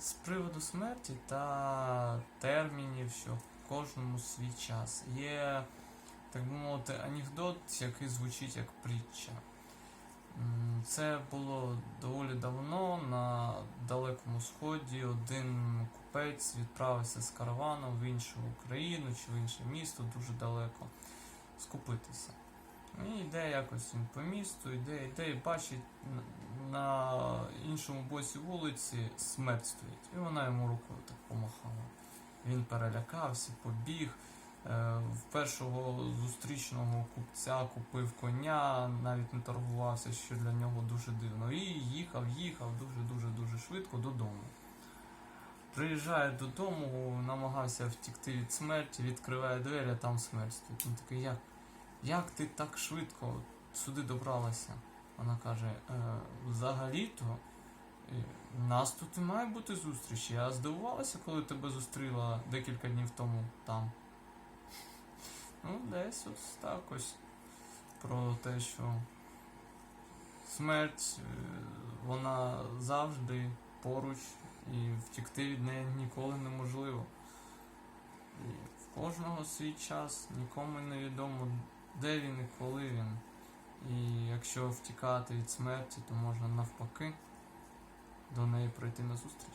З приводу смерті та термінів, що в кожному свій час. Є, так би мовити, анекдот, який звучить як притча. Це було доволі давно на Далекому Сході. Один купець відправився з караваном в іншу країну чи в інше місто дуже далеко скупитися. І йде якось він по місту, йде, йде і бачить на іншому боці вулиці смерть стоїть. І вона йому рукою так помахала. Він перелякався, побіг. Е, В першого зустрічного купця купив коня, навіть не торгувався, що для нього дуже дивно. І їхав, їхав дуже-дуже дуже швидко додому. Приїжджає додому, намагався втікти від смерті, відкриває двері, а там смерть. Він такий, як, як ти так швидко сюди добралася? Вона каже: е, взагалі-то е, у нас тут і має бути зустріч. Я здивувалася, коли тебе зустріла декілька днів тому там. Ну, десь ось так ось про те, що смерть, е, вона завжди поруч, і втікти від неї ніколи неможливо. І в кожного свій час, нікому не відомо, де він і коли він. І якщо втікати від смерті, то можна навпаки до неї прийти на зустріч.